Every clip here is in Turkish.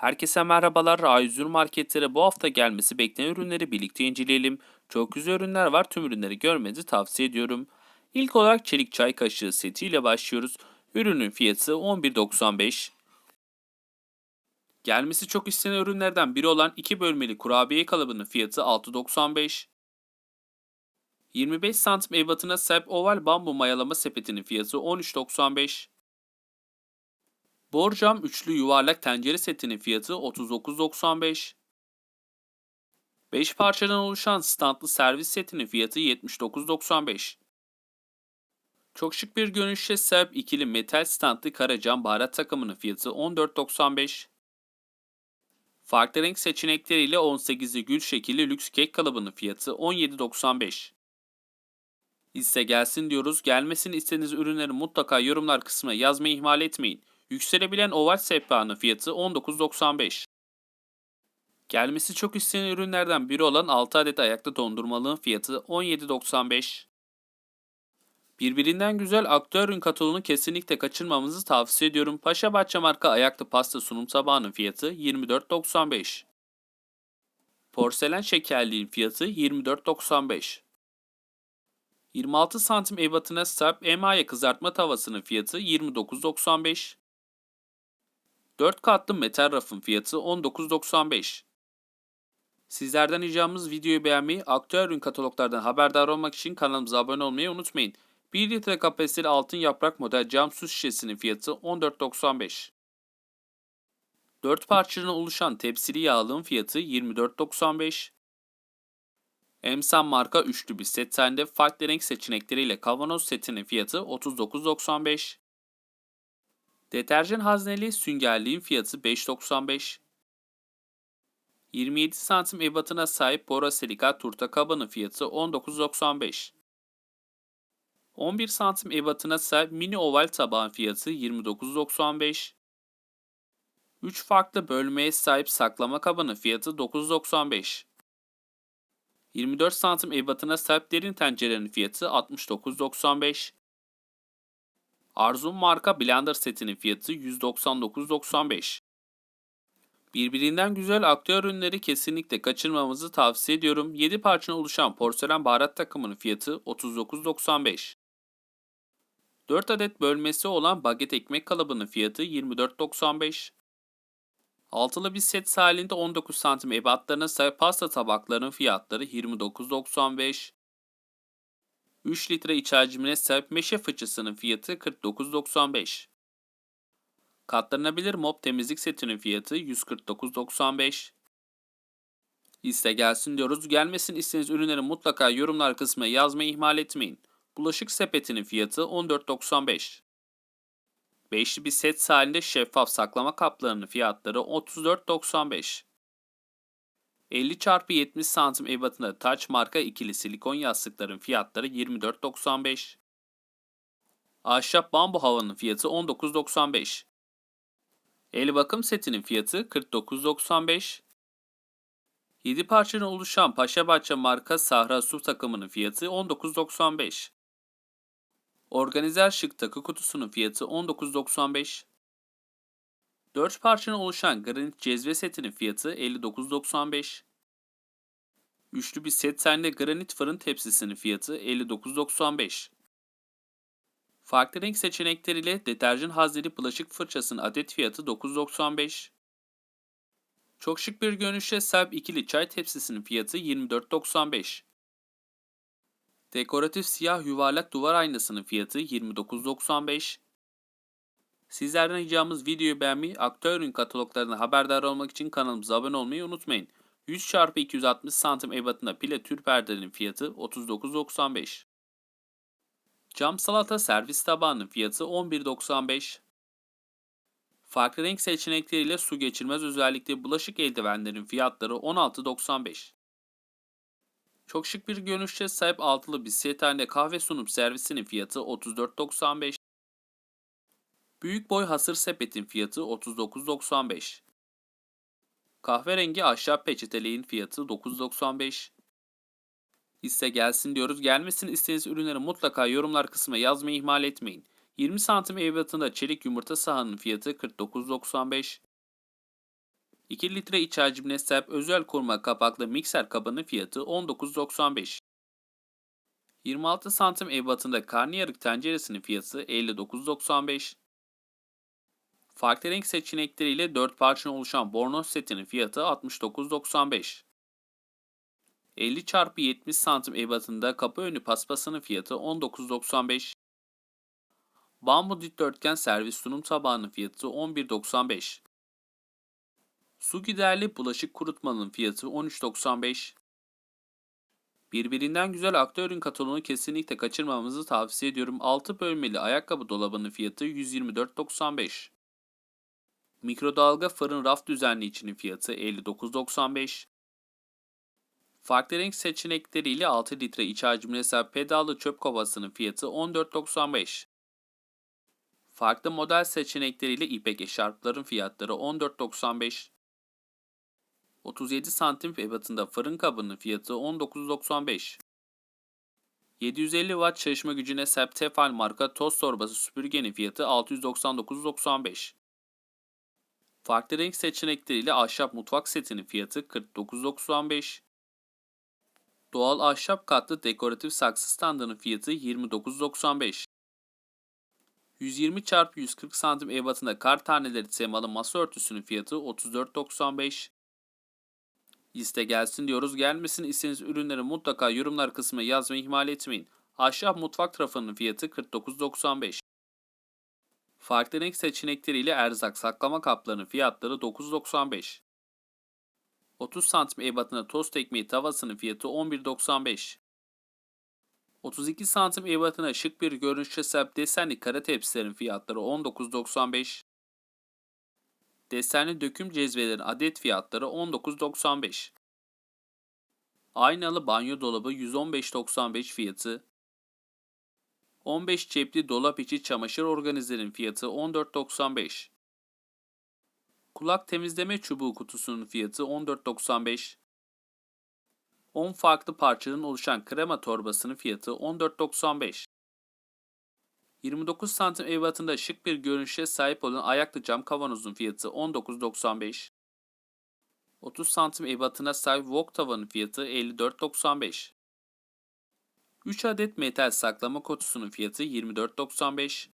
Herkese merhabalar. A101 marketlere bu hafta gelmesi beklenen ürünleri birlikte inceleyelim. Çok güzel ürünler var. Tüm ürünleri görmenizi tavsiye ediyorum. İlk olarak çelik çay kaşığı seti ile başlıyoruz. Ürünün fiyatı 11.95. Gelmesi çok istenen ürünlerden biri olan 2 bölmeli kurabiye kalıbının fiyatı 6.95. 25 santim ebatına sahip oval bambu mayalama sepetinin fiyatı 13.95. Borcam üçlü yuvarlak tencere setinin fiyatı 39.95. 5 parçadan oluşan standlı servis setinin fiyatı 79.95. Çok şık bir görünüşe sahip ikili metal standlı karacam baharat takımının fiyatı 14.95. Farklı renk seçenekleriyle 18'li gül şekilli lüks kek kalıbının fiyatı 17.95. İste gelsin diyoruz. Gelmesini istediğiniz ürünleri mutlaka yorumlar kısmına yazmayı ihmal etmeyin. Yükselebilen oval sehpanın fiyatı 19.95. Gelmesi çok istenen ürünlerden biri olan 6 adet ayakta dondurmalığın fiyatı 17.95. Birbirinden güzel aktüel ürün kataloğunu kesinlikle kaçırmamanızı tavsiye ediyorum. Paşa Bahçe marka ayaklı pasta sunum tabağının fiyatı 24.95. Porselen şekerliğin fiyatı 24.95. 26 santim ebatına sahip emaye kızartma tavasının fiyatı 29.95. 4 katlı metal rafın fiyatı 19.95. Sizlerden ricamız videoyu beğenmeyi, aktüel ürün kataloglardan haberdar olmak için kanalımıza abone olmayı unutmayın. 1 litre kapasiteli altın yaprak model cam su şişesinin fiyatı 14.95. 4 parçadan oluşan tepsili yağlığın fiyatı 24.95. Emsan marka üçlü bir set halinde farklı renk seçenekleriyle kavanoz setinin fiyatı 39.95. Deterjan hazneli süngerliğin fiyatı 5.95. 27 santim ebatına sahip borosilikat turta kabının fiyatı 19.95. 11 santim ebatına sahip mini oval tabağın fiyatı 29.95. 3 farklı bölmeye sahip saklama kabının fiyatı 9.95. 24 santim ebatına sahip derin tencerenin fiyatı 69.95. Arzum marka blender setinin fiyatı 199.95. Birbirinden güzel aktüel ürünleri kesinlikle kaçırmamızı tavsiye ediyorum. 7 parçadan oluşan porselen baharat takımının fiyatı 39.95. 4 adet bölmesi olan baget ekmek kalıbının fiyatı 24.95. Altılı bir set halinde 19 santim ebatlarına sahip pasta tabaklarının fiyatları 29.95. 3 litre iç hacmine sahip meşe fıçısının fiyatı 49.95. Katlanabilir mop temizlik setinin fiyatı 149.95. İste gelsin diyoruz. Gelmesin istediğiniz ürünleri mutlaka yorumlar kısmına yazmayı ihmal etmeyin. Bulaşık sepetinin fiyatı 14.95. Beşli bir set halinde şeffaf saklama kaplarının fiyatları 34.95. 50 x 70 santim ebatında Touch marka ikili silikon yastıkların fiyatları 24.95. Ahşap bambu havanın fiyatı 19.95. El bakım setinin fiyatı 49.95. 7 parçadan oluşan Paşabahçe marka Sahra su takımının fiyatı 19.95. Organizer şık takı kutusunun fiyatı 19.95. 4 parçadan oluşan granit cezve setinin fiyatı 59.95. Üçlü bir set halinde granit fırın tepsisinin fiyatı 59.95. Farklı renk seçenekleriyle deterjan hazneli bulaşık fırçasının adet fiyatı 9.95. Çok şık bir görünüşe sahip ikili çay tepsisinin fiyatı 24.95. Dekoratif siyah yuvarlak duvar aynasının fiyatı 29.95. Sizlerden ricamız videoyu beğenmeyi, aktüel ürün kataloglarından haberdar olmak için kanalımıza abone olmayı unutmayın. 100 x 260 cm ebatında pile tür perdelerin fiyatı 39.95. Cam salata servis tabağının fiyatı 11.95. Farklı renk seçenekleriyle su geçirmez özellikle bulaşık eldivenlerin fiyatları 16.95. Çok şık bir görünüşe sahip altılı bir set halinde kahve sunum servisinin fiyatı 34.95. Büyük boy hasır sepetin fiyatı 39.95. Kahverengi ahşap peçeteliğin fiyatı 9.95. İste gelsin diyoruz. Gelmesin istediğiniz ürünleri mutlaka yorumlar kısmına yazmayı ihmal etmeyin. 20 santim ebatında çelik yumurta sahanın fiyatı 49.95. 2 litre iç hacmine sahip özel koruma kapaklı mikser kabının fiyatı 19.95. 26 santim ebatında karnıyarık tenceresinin fiyatı 59.95. Farklı renk seçenekleriyle 4 parçadan oluşan bornoz setinin fiyatı 69.95. 50 x 70 santim ebatında kapı önü paspasının fiyatı 19.95. Bambu dikdörtgen servis sunum tabağının fiyatı 11.95. Su giderli bulaşık kurutmanın fiyatı 13.95. Birbirinden güzel akta ürün kataloğunu kesinlikle kaçırmamamızı tavsiye ediyorum. 6 bölmeli ayakkabı dolabının fiyatı 124.95. Mikrodalga fırın raf düzenleyicinin fiyatı 59.95. Farklı renk seçenekleriyle 6 litre iç sahip pedallı çöp kovasının fiyatı 14.95. Farklı model seçenekleriyle ipek eşarpların fiyatları 14.95. 37 santim ebatında fırın kabının fiyatı 19.95. 750 watt çalışma gücüne sahip Tefal marka toz torbası süpürgenin fiyatı 699.95. Farklı renk seçenekleriyle ahşap mutfak setinin fiyatı 49.95. Doğal ahşap katlı dekoratif saksı standının fiyatı 29.95. 120 x 140 santim ebatında kar taneleri temalı masa örtüsünün fiyatı 34.95. Liste gelsin diyoruz. Gelmesin istediğiniz ürünleri mutlaka yorumlar kısmına yazmayı ihmal etmeyin. Ahşap mutfak tarafının fiyatı 49.95. Farklı renk seçenekleriyle erzak saklama kaplarının fiyatları 9.95. 30 santim ebatında tost ekmeği tavasının fiyatı 11.95. 32 santim ebatına şık bir görünüşe sahip desenli kara tepsilerin fiyatları 19.95. Desenli döküm cezvelerin adet fiyatları 19.95. Aynalı banyo dolabı 115.95 fiyatı. 15 cepli dolap içi çamaşır organizerin fiyatı 14.95. Kulak temizleme çubuğu kutusunun fiyatı 14.95. 10 farklı parçadan oluşan krema torbasının fiyatı 14.95. 29 santim ebatında şık bir görünüşe sahip olan ayaklı cam kavanozun fiyatı 19.95. 30 santim ebatına sahip wok tavanın fiyatı 54.95. 3 adet metal saklama kutusunun fiyatı 24.95.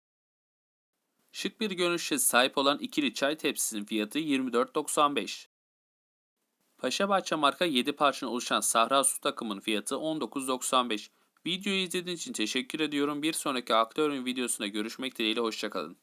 Şık bir görünüşe sahip olan ikili çay tepsisinin fiyatı 24.95. Paşabahçe marka 7 parçadan oluşan Sahra su takımının fiyatı 19.95. Videoyu izlediğiniz için teşekkür ediyorum. Bir sonraki aktörün videosunda görüşmek dileğiyle hoşçakalın.